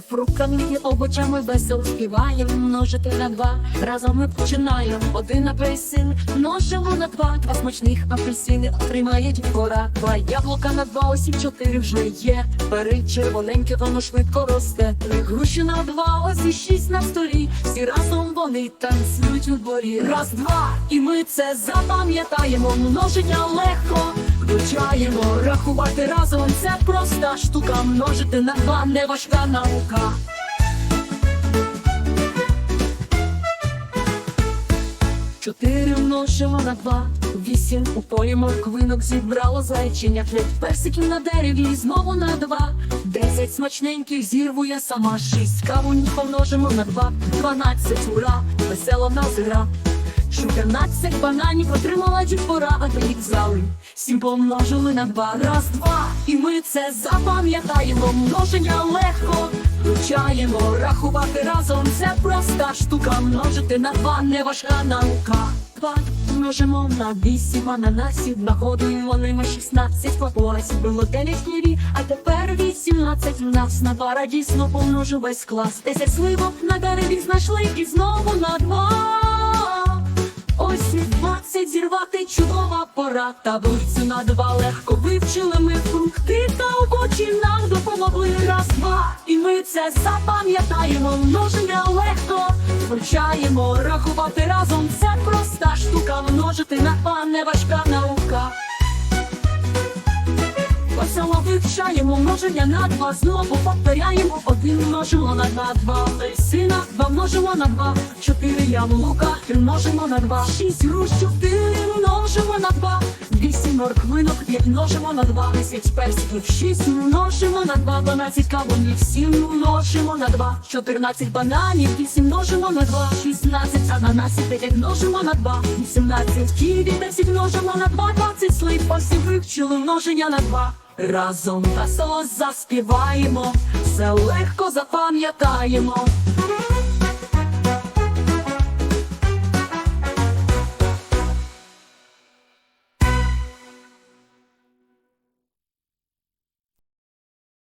фруктами і овочами весело співаємо, множити на два. Разом ми починаємо. Один апельсин, множимо на два. Два смачних апельсини отримає дітвора. Два яблука на два, ось і чотири вже є. Бери червоненьке, воно швидко росте. Три груші на два, ось і шість на столі. Всі разом вони танцюють у дворі. Раз, два, і ми це запам'ятаємо. Множення легко. Вивчаємо, рахувати разом це проста штука, множити на два не важка наука. Чотири множимо на два, вісім у полі морквинок зібрало зайчиня, п'ять персиків на дереві і знову на два. Десять смачненьких зірву я сама шість. Кавунь помножимо на два, дванадцять ура, весела в нас гра. Чотирнадцять бананів отримала дітвора, а ти їх взяли. Сім помножили на два, раз, два. І ми це запам'ятаємо. Множення легко вивчаємо. Рахувати разом це проста штука. Множити на два не важка наука. Два множимо на вісім ананасів, нагодуємо ними шістнадцять папуасів. Було дев'ять ніві, а тепер вісімнадцять в нас на два радісно помножу весь клас. Десять сливок на дереві знайшли і знову на два. Ось і двадцять зірвати чудова пора. Таблицю на два легко вивчили ми фрукти та обочі нам допомогли раз, два. І ми це запам'ятаємо. Множення легко вивчаємо. Рахувати разом це проста вивчаємо множення на два, знову повторяємо один множимо на два, два апельсина, два множимо на два, чотири яблука, множимо на два, шість груш, чотири множимо на два, вісім морквинок, п'ять множимо на два, десять персиків, шість множимо на два, дванадцять кавунів, сім множимо на два, чотирнадцять бананів, вісім множимо на два, шістнадцять ананасів, дев'ять множимо на два, вісімнадцять ківі, десять множимо на два, двадцять слив, ось і вивчили множення на два. Разом весело заспіваємо, все легко запам'ятаємо.